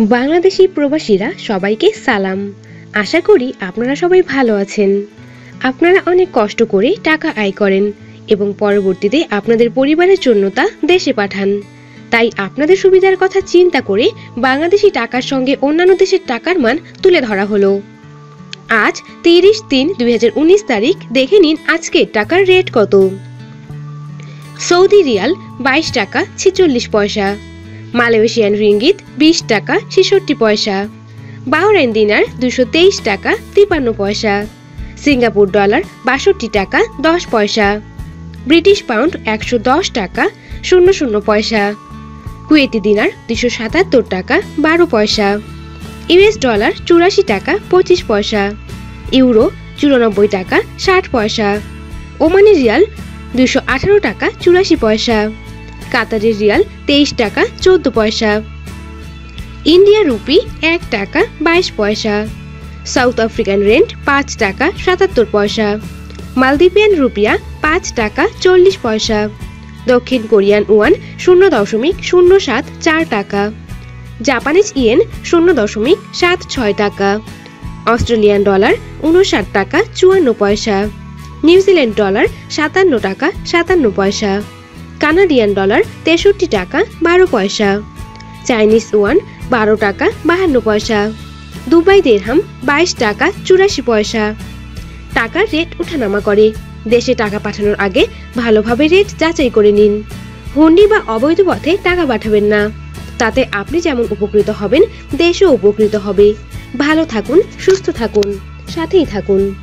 বাংলাদেশি প্রবাসীরা সবাইকে সালাম। আশা করি আপনারা সবাই ভালো আছেন। আপনারা অনেক কষ্ট করে টাকা আয় করেন এবং পরবর্তীতে আপনাদের পরিবারের জন্য তা দেশে পাঠান। তাই আপনাদের সুবিধার কথা চিন্তা করে বাংলাদেশি টাকার সঙ্গে অন্যান্য দেশের টাকার মান তুলে ধরা হলো। আজ তিরিশ তিন দুই তারিখ, দেখে নিন আজকের টাকার রেট কত। সৌদি রিয়াল বাইশ টাকা ছেচল্লিশ পয়সা। মালয়েশিয়ান রিঙ্গিত বিশ টাকা ছেষট্টি পয়সা। বাহরাইন দিনার দুশো তেইশ টাকা তিপান্ন পয়সা। সিঙ্গাপুর ডলার বাষট্টি টাকা দশ পয়সা। ব্রিটিশ পাউন্ড একশো দশ টাকা শূন্য শূন্য পয়সা। কুয়েতি দিনার দুশো সাতাত্তর টাকা বারো পয়সা। ইউএস ডলার চুরাশি টাকা পঁচিশ পয়সা। ইউরো চুরানব্বই টাকা ষাট পয়সা। ওমানি রিয়াল দুশো আঠারো টাকা চুরাশি পয়সা। কাতারের রিয়াল তেইশ টাকা চোদ্দ পয়সা। ইন্ডিয়া রুপি এক টাকা বাইশ পয়সা। সাউথ আফ্রিকান রেন্ট পাঁচ টাকা সাতাত্তর পয়সা। মালদ্বীপিয়ান রুপিয়া পাঁচ টাকা চল্লিশ পয়সা। দক্ষিণ কোরিয়ান ওয়ান শূন্য দশমিক শূন্য সাত চার টাকা। জাপানিজ ইয়েন শূন্য দশমিক সাত ছয় টাকা। অস্ট্রেলিয়ান ডলার উনষাট টাকা চুয়ান্ন পয়সা। নিউজিল্যান্ড ডলার সাতান্ন টাকা সাতান্ন পয়সা। কানাডিয়ান ডলার তেষট্টি টাকা, বারো পয়সা। চাইনিজ ওয়ান, বারো টাকা, বাহান্ন পয়সা। দুবাই দেড়হাম, বাইশ টাকা, চুরাশি পয়সা। টাকার রেট ওঠানামা করে। দেশে টাকা পাঠানোর আগে ভালোভাবে রেট যাচাই করে নিন। হুন্ডি বা অবৈধ পথে টাকা পাঠাবেন না। তাতে আপনি যেমন উপকৃত হবেন, দেশও উপকৃত হবে। ভালো থাকুন, সুস্থ থাকুন। সাথেই থাকুন।